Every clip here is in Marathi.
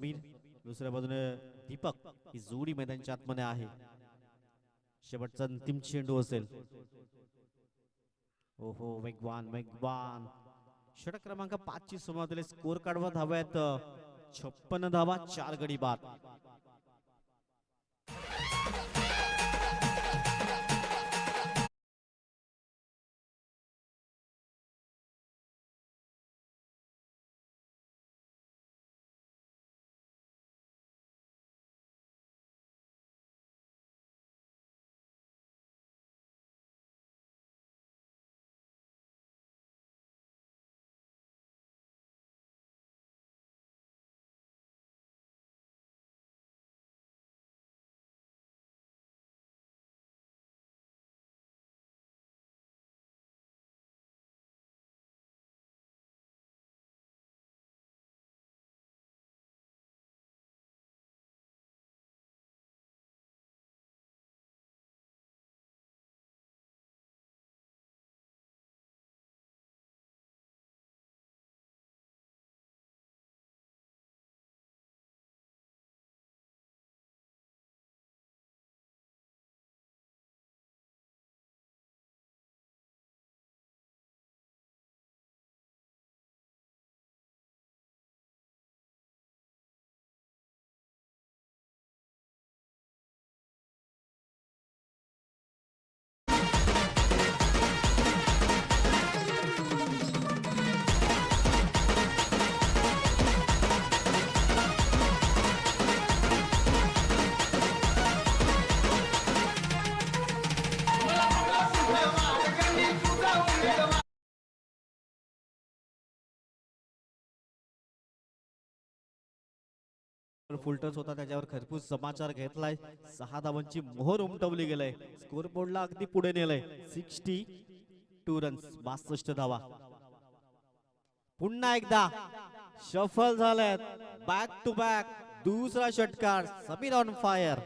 मीर दुसऱ्या बाजूने दीपक ही जोडी मैदानच्या आतमध्ये आहे. शेवटचा अंतिम चेंडू असेल. ओहो वेगवान वेगवान. षटक क्रमांक पाच ची सुरुवातीला स्कोर काढवा धाव्यात छप्पन धावा चार गडी बाद. फुलटस होता त्याच्यावर खरपूस समाचार घेतलाय. सहा धावांची मोहर उमटवली गेलाय. स्कोर बोर्डला अगदी पुढे नेलंय. सिक्स्टी टू रन्स बासष्ट धावा. पुन्हा एकदा शफल झाल्यात बॅक टू बॅक दुसरा षटकार Sameer on fire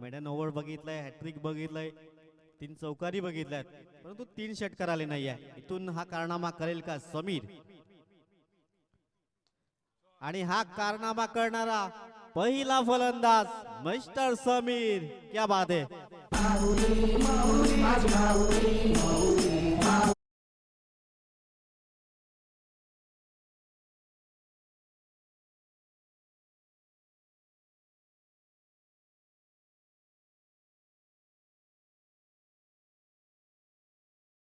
maiden over बघितलंय हॅट्रिक बघितलंय तीन चौकारी बघितल्यात परंतु तीन षटकार आले नाहीये. इथून हा कारनामा करेल का समीर? आणि हा कारनामा करणारा पहिला फलंदाज मिस्टर समीर क्या बात आहे.